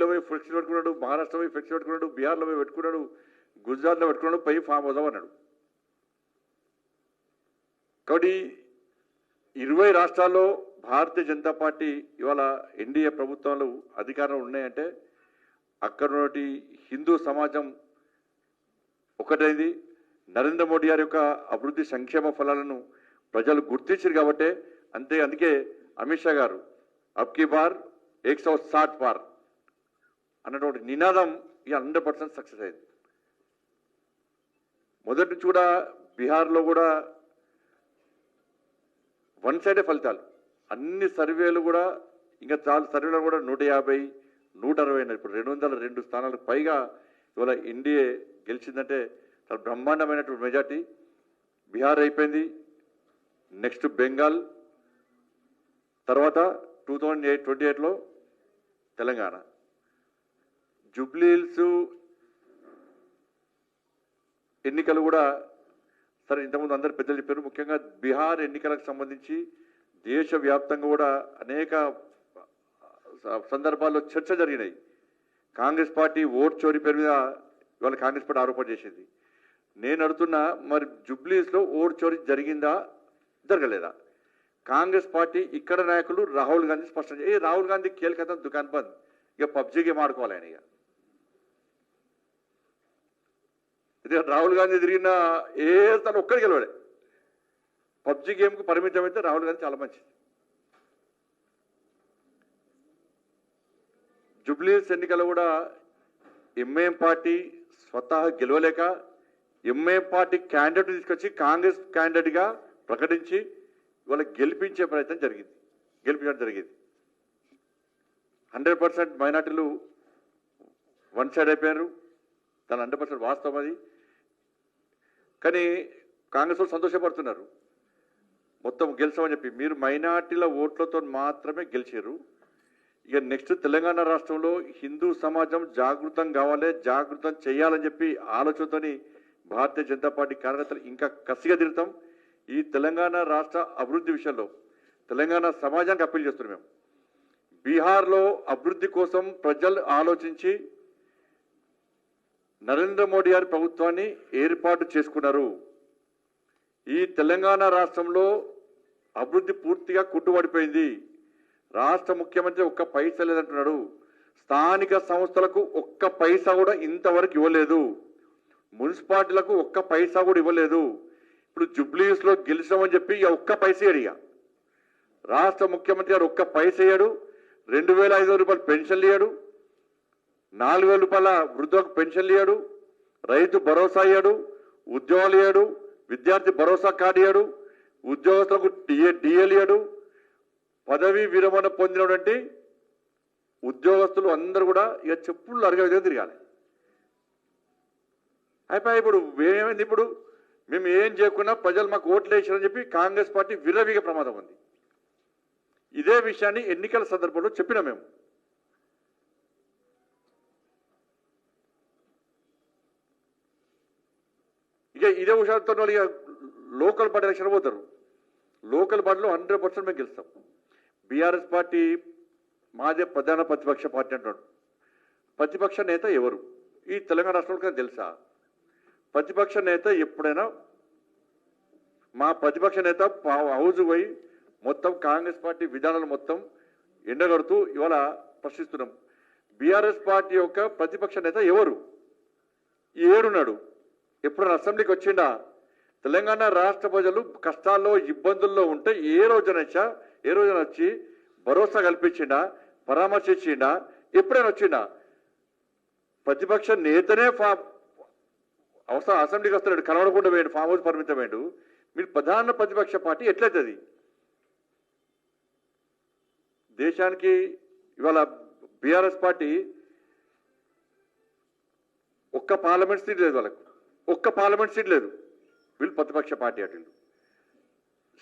యూపీలో పోయి ఫ్లెక్సీ పెట్టుకున్నాడు మహారాష్ట్రలో పోయి ఫ్లెక్సీ పెట్టుకున్నాడు బీహార్లో పోయి పెట్టుకున్నాడు గుజరాత్లో పెట్టుకున్నాడు పై ఫామ్ హౌస్ అన్నాడు కాబట్టి ఇరవై రాష్ట్రాల్లో భారతీయ జనతా పార్టీ ఇవాళ ఎన్డీఏ ప్రభుత్వాలు అధికారంలో ఉన్నాయంటే అక్కడ ఉన్నటి హిందూ సమాజం ఒకటైంది. నరేంద్ర మోడీ గారి యొక్క అభివృద్ధి సంక్షేమ ఫలాలను ప్రజలు గుర్తించారు కాబట్టే అంతే అందుకే అమిత్ షా గారు అబ్కి బార్ ఏక్ సౌ సాట్ బార్. అన్నటువంటి నినాదం ఇక హండ్రెడ్ పర్సెంట్ సక్సెస్ అయింది. మొదటి నుంచి కూడా బీహార్లో కూడా వన్ సైడే ఫలితాలు. అన్ని సర్వేలు కూడా ఇంకా చాలా సర్వేలు కూడా నూట యాభై నూట అరవై ఇప్పుడు రెండు వందల రెండు స్థానాలకు పైగా ఇవాళ ఎన్డీఏ గెలిచిందంటే చాలా బ్రహ్మాండమైనటువంటి మెజార్టీ. బీహార్ అయిపోయింది. నెక్స్ట్ బెంగాల్. తర్వాత టూ థౌజండ్ ఎయిట్ ట్వంటీ ఎయిట్లో తెలంగాణ. జుబ్లీల్స్ ఎన్నికలు కూడా సరే ఇంతకుముందు అందరు పెద్దలు చెప్పారు ముఖ్యంగా బీహార్ ఎన్నికలకు సంబంధించి దేశవ్యాప్తంగా కూడా అనేక సందర్భాల్లో చర్చ జరిగినాయి. కాంగ్రెస్ పార్టీ ఓట్ చోరీ పేరు మీద ఇవాళ కాంగ్రెస్ పార్టీ ఆరోపణ చేసింది. నేను అడుగుతున్నా మరి జుబ్లీస్లో ఓట్ చోరీ జరిగిందా జరగలేదా? కాంగ్రెస్ పార్టీ ఇక్కడ నాయకులు రాహుల్ గాంధీ స్పష్టం చే- ఏ రాహుల్ గాంధీ కేల్కతా దుకాన్ బంద్ ఇక పబ్జీ గేమ్ ఆడుకోవాలి ఆయన ఇక ఇదే రాహుల్ గాంధీ తిరిగిన ఏ తను ఒక్కడికి గెలవాడే పబ్జి గేమ్కు పరిమితం అయితే రాహుల్ గాంధీ చాలా మంచిది. జుబ్లీస్ ఎన్నికలు కూడా ఎంఐఎం పార్టీ స్వతహా గెలవలేక ఎంఐఎం పార్టీ క్యాండిడేట్ తీసుకొచ్చి కాంగ్రెస్ క్యాండిడేట్గా ప్రకటించి ఇవాళ గెలిపించే ప్రయత్నం జరిగింది. గెలిపించడం జరిగింది. హండ్రెడ్ పర్సెంట్ మైనార్టీలు వన్ సైడ్ అయిపోయారు. దాని హండ్రెడ్ పర్సెంట్ వాస్తవం అది. కానీ కాంగ్రెస్ వాళ్ళు సంతోషపడుతున్నారు. మొత్తం గెలిచామని చెప్పి. మీరు మైనార్టీల ఓట్లతో మాత్రమే గెలిచారు. ఇక నెక్స్ట్ తెలంగాణ రాష్ట్రంలో హిందూ సమాజం జాగృతం కావాలి జాగృతం చేయాలని చెప్పి ఆలోచనతోని భారతీయ జనతా పార్టీ కార్యకర్తలు ఇంకా కసిగా తిరుగుతాం. ఈ తెలంగాణ రాష్ట్ర అభివృద్ధి విషయంలో తెలంగాణ సమాజానికి అప్పీల్ చేస్తున్నాం మేము. బీహార్లో అభివృద్ధి కోసం ప్రజలు ఆలోచించి నరేంద్ర మోడీ గారి ప్రభుత్వాన్ని ఏర్పాటు చేసుకున్నారు. ఈ తెలంగాణ రాష్ట్రంలో అభివృద్ధి పూర్తిగా కుట్టుబడిపోయింది. రాష్ట్ర ముఖ్యమంత్రి ఒక్క పైసా లేదంటున్నాడు. స్థానిక సంస్థలకు ఒక్క పైసా కూడా ఇంతవరకు ఇవ్వలేదు. మున్సిపాలిటీలకు ఒక్క పైసా కూడా ఇవ్వలేదు. ఇప్పుడు జుబ్లీస్లో గెలిచామని చెప్పి ఇక ఒక్క పైసా ఇక. రాష్ట్ర ముఖ్యమంత్రి గారు ఒక్క పైసా ఇయ్యాడు. రెండు వేల ఐదు వందల రూపాయలు పెన్షన్లు ఇయ్యాడు. నాలుగు వేల రూపాయల వృద్ధులకు పెన్షన్లు ఇయ్యాడు రైతు భరోసా అయ్యాడు ఉద్యోగాలు ఇయ్యాడు విద్యార్థి భరోసా కార్డు ఇయ్యాడు ఉద్యోగస్తులకు డిఏ డిఎల్ ఇయ్యాడు. పదవి విరమణ పొందినటువంటి ఉద్యోగస్తులు అందరూ కూడా ఇక చెప్పులు అరగ విధంగా తిరగాలి. అయిపోయి ఇప్పుడు ఏమైంది ఇప్పుడు? మేము ఏం చేయకున్నా ప్రజలు మాకు ఓట్లు వేసారని చెప్పి కాంగ్రెస్ పార్టీ విరవిగా ప్రమాదం ఉంది. ఇదే విషయాన్ని ఎన్నికల సందర్భంలో చెప్పినాం మేము. ఇక ఇదే హుషారుతో వాళ్ళు ఇక లోకల్ పార్టీ ఎలక్షన్ పోతారు. లోకల్ పార్టీలో హండ్రెడ్ పర్సెంట్ మేము గెలుస్తాం. బీఆర్ఎస్ పార్టీ మాదే ప్రధాన ప్రతిపక్ష పార్టీ అంటాడు. ప్రతిపక్ష నేత ఎవరు? ఈ తెలంగాణ రాష్ట్రంలో తెలుసా? ప్రతిపక్ష నేత ఎప్పుడైనా మా ప్రతిపక్ష నేత హౌజ్ పోయి మొత్తం కాంగ్రెస్ పార్టీ విధానాలు మొత్తం ఎండగడుతూ ఇవాళ ప్రశ్నిస్తున్నాం. బీఆర్ఎస్ పార్టీ యొక్క ప్రతిపక్ష నేత ఎవరు? ఏడున్నాడు. ఎప్పుడైనా అసెంబ్లీకి వచ్చిండా? తెలంగాణ రాష్ట్ర ప్రజలు కష్టాల్లో ఇబ్బందుల్లో ఉంటే ఏ రోజునొచ్చా ఏ రోజున వచ్చి భరోసా కల్పించిండా? పరామర్శించిండా ఎప్పుడైనా వచ్చిండా? ప్రతిపక్ష నేతనే ఫా అవసరం అసెంబ్లీకి వస్తున్నాడు కనబడకుండా వేయండి ఫామ్ హౌస్ పరిమితమేడు మీరు ప్రధాన ప్రతిపక్ష పార్టీ ఎట్లయితుంది? దేశానికి ఇవాళ బీఆర్ఎస్ పార్టీ ఒక్క పార్లమెంట్ సీట్ లేదు వాళ్ళకు. ఒక్క పార్లమెంట్ సీట్ లేదు. వీళ్ళు ప్రతిపక్ష పార్టీ అటు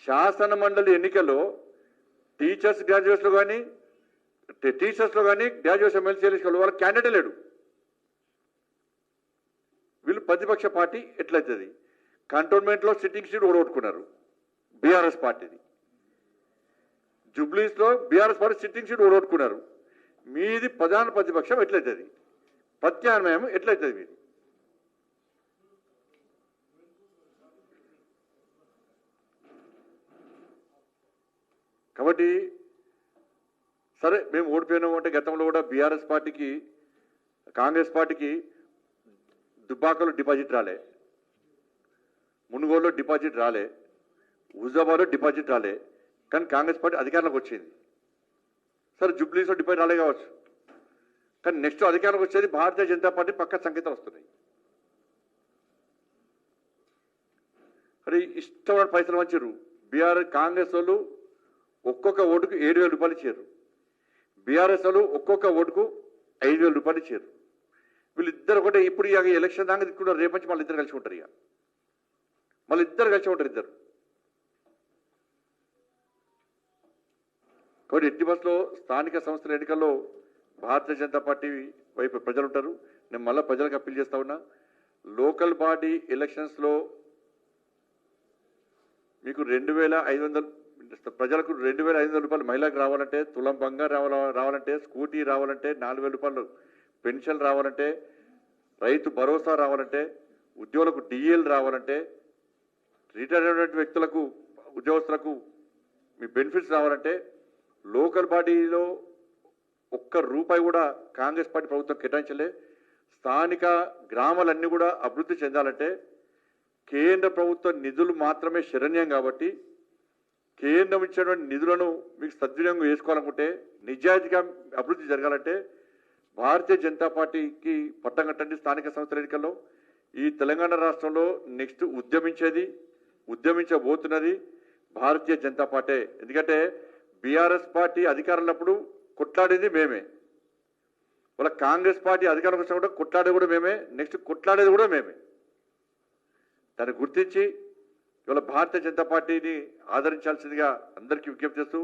శాసన మండలి ఎన్నికల్లో టీచర్స్ గ్రాడ్యుయేట్స్లో కానీ టీచర్స్లో కానీ గ్రాడ్యుయేట్స్ ఎమ్మెల్సీ వాళ్ళ క్యాండిడేట్ లేడు. వీళ్ళు ప్రతిపక్ష పార్టీ ఎట్లయితుంది? కంటోన్మెంట్లో సిట్టింగ్ సీట్ ఓడగొట్టుకున్నారు. బీఆర్ఎస్ పార్టీది. జూబ్లీస్లో బీఆర్ఎస్ పార్టీ సిట్టింగ్ సీట్ ఓడగొట్టుకున్నారు. మీది ప్రధాన ప్రతిపక్షం ఎట్లయితుంది? ప్రత్యామ్నాయం ఎట్లయితుంది మీది? కాబట్టి సరే మేము ఓడిపోయినాము అంటే గతంలో కూడా బీఆర్ఎస్ పార్టీకి కాంగ్రెస్ పార్టీకి దుబ్బాకలో డిపాజిట్ రాలే. మునుగోలులో డిపాజిట్ రాలే. హుజాబాద్లో డిపాజిట్ రాలే. కానీ కాంగ్రెస్ పార్టీ అధికారంలోకి వచ్చింది. సరే జూబ్లీస్లో డిపాజిట్ రాలే కావచ్చు. కానీ నెక్స్ట్ అధికారంలోకి వచ్చేది భారతీయ జనతా పార్టీ పక్క సంకేతాలు వస్తున్నాయి. మరి ఇష్టమైన పైసలు మంచిరు బీఆర్ కాంగ్రెస్ వాళ్ళు ఒక్కొక్క ఓటుకు ఏడు వేల రూపాయలు ఇచ్చారు. బీఆర్ఎస్ వాళ్ళు ఒక్కొక్క ఓటుకు ఐదు వేల రూపాయలు ఇచ్చారు. వీళ్ళిద్దరు ఒకటే ఇప్పుడు ఇక ఎలక్షన్ దాకా తిట్టుకుంటారు. రేపు నుంచి మళ్ళీ ఇద్దరు కలిసి ఉంటారు ఇక. మళ్ళీ ఇద్దరు కలిసి ఉంటారు ఇద్దరు. కాబట్టి ఎట్టి బస్సులో స్థానిక సంస్థల ఎన్నికల్లో భారతీయ జనతా పార్టీ వైపు ప్రజలు ఉంటారు. నేను మళ్ళీ ప్రజలకు అప్పీల్ చేస్తా ఉన్నా లోకల్ బాడీ ఎలక్షన్స్లో మీకు రెండు వేల ఐదు వందలు ప్రజలకు రెండు వేల ఐదు వందల రూపాయలు మహిళకు రావాలంటే తులం బంగారు రావాల రావాలంటే స్కూటీ రావాలంటే నాలుగు వేల రూపాయలు పెన్షన్ రావాలంటే రైతు భరోసా రావాలంటే ఉద్యోగులకు డిఎల్ రావాలంటే రిటైర్ అయినటువంటి వ్యక్తులకు ఉద్యోగస్తులకు మీ బెనిఫిట్స్ రావాలంటే లోకల్ బాడీలో ఒక్క రూపాయి కూడా కాంగ్రెస్ పార్టీ ప్రభుత్వం కేటాయించలే. స్థానిక గ్రామాలన్నీ కూడా అభివృద్ధి చెందాలంటే కేంద్ర ప్రభుత్వ నిధులు మాత్రమే శరణ్యం కాబట్టి కేంద్రం ఇచ్చినటువంటి నిధులను మీకు సద్వినియోగం చేసుకోవాలనుకుంటే నిజాయితీగా అభివృద్ధి జరగాలంటే భారతీయ జనతా పార్టీకి పట్టం కట్టండి స్థానిక సంస్థల ఎన్నికల్లో. ఈ తెలంగాణ రాష్ట్రంలో నెక్స్ట్ ఉద్యమించేది ఉద్యమించబోతున్నది భారతీయ జనతా పార్టీ. ఎందుకంటే బీఆర్ఎస్ పార్టీ అధికారంలో కొట్లాడేది మేమే. వాళ్ళ కాంగ్రెస్ పార్టీ అధికారంలోకి వచ్చినా కూడా కొట్లాడేది కూడా మేమే నెక్స్ట్ కొట్లాడేది కూడా మేమే. దాన్ని గుర్తించి ఇవాళ భారతీయ జనతా పార్టీని ఆదరించాల్సిందిగా అందరికీ విజ్ఞప్తి చేస్తూ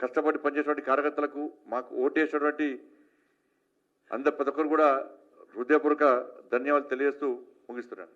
కష్టపడి పనిచేసేటువంటి కార్యకర్తలకు మాకు ఓటేసినటువంటి అందరు ప్రతి ఒక్కరు కూడా హృదయపూర్వక ధన్యవాదాలు తెలియజేస్తూ ముగిస్తున్నాను.